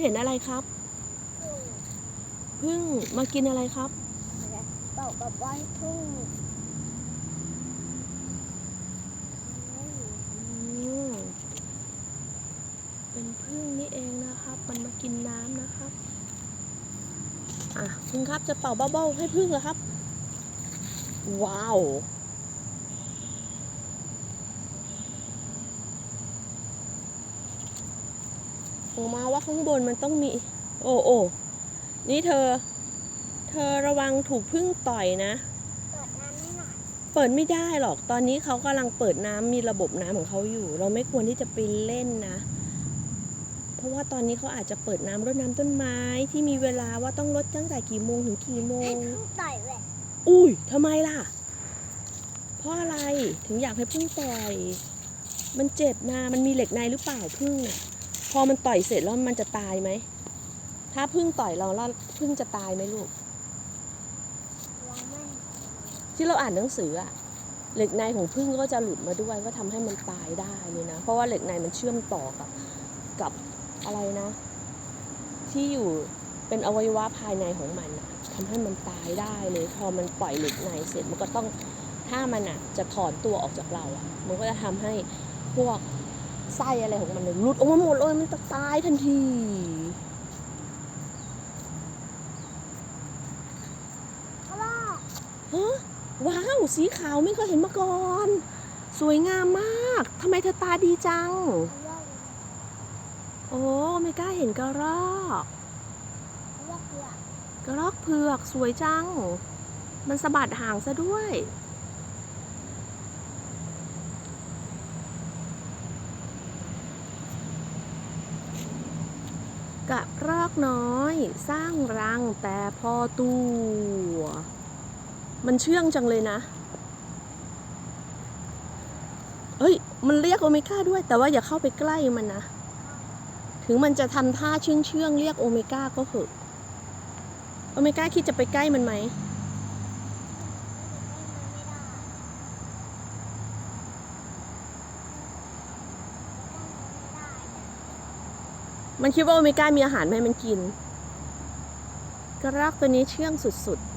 เห็นอะไรครับ พึ่งมากินอะไรครับบอกกับว่าทุ่งอืมเป็นพึ่งนี่เองนะครับ มันมากินน้ำนะครับ อะพึ่งครับจะเป่าเบ้าๆให้พึ่งเหรอครับ ว้าว ผมมาว่าข้างบนมันต้องมี โอ้โอ้นี่เธอ เธอระวังถูกพึ่งต่อยนะเปิดน้ำให้หน่อยเปิดไม่ได้หรอก ตอนนี้เขากำลังเปิดน้ำมีระบบน้ำของเขาอยู่ เราไม่ควรที่จะไปเล่นนะ เพราะว่าตอนนี้เขาอาจจะเปิดน้ำรดน้ำต้นไม้ที่มีเวลาว่าต้องรดตั้งแต่กี่โมงถึงกี่โมให้งพึ่งต่อยแหวะอุ้ยทำไมล่ะ เพราะอะไรถึงอยากให้พึ่งต่อย มันเจ็บนะ มันมีเหล็กในหรือเปล่าพึ่งน่ะ พอมันต่อยเสร็จแล้วมันจะตายไหม ถ้าพึ่งต่อยเราแล้วพึ่งจะตายไหมลูกไม่ที่เราอ่านหนังสืออะเหล็กในของพึ่งก็จะหลุดมาด้วยก็ทำให้มันตายได้เลยนะ เพราะว่าเหล็กในมันเชื่อมต่อกับกับอะไรนะ ที่อยู่เป็นอวัยวะภายในของมันอะทำให้มันตายได้เลย พอมันปล่อยเหล็กในเสร็จมันก็ต้องถ้ามันอะจะถอนตัวออกจากเราอะมันก็จะทำให้พวก ไส้อะไรของมันเนี่ยหลุดออกมาหมดเลยมันจะตายทันทีเพราะว่าฮะว้าว สีขาวไม่เคยเห็นมาก่อน สวยงามมากทำไมเธอตาดีจังเพราะว่าโอ้ไม่กล้าเห็นกระรอกเพราะว่าเกลือกระรอกเผือกสวยจัง มันสะบัดหางซะด้วย กะรอกน้อย สร้างรังแต่พอตัว มันเชื่องจังเลยนะ เฮ้ย มันเรียกโอเมก้าด้วย แต่ว่าอย่าเข้าไปใกล้มันนะ ถึงมันจะทำท่าเชื่องเชื่องเรียกโอเมก้าก็เหอะ โอเมก้าคิดจะไปใกล้มันไหม มันคิดว่าโอเมก้ามีอาหารให้มันกิน กระรอกตัวนี้เชื่องสุดๆ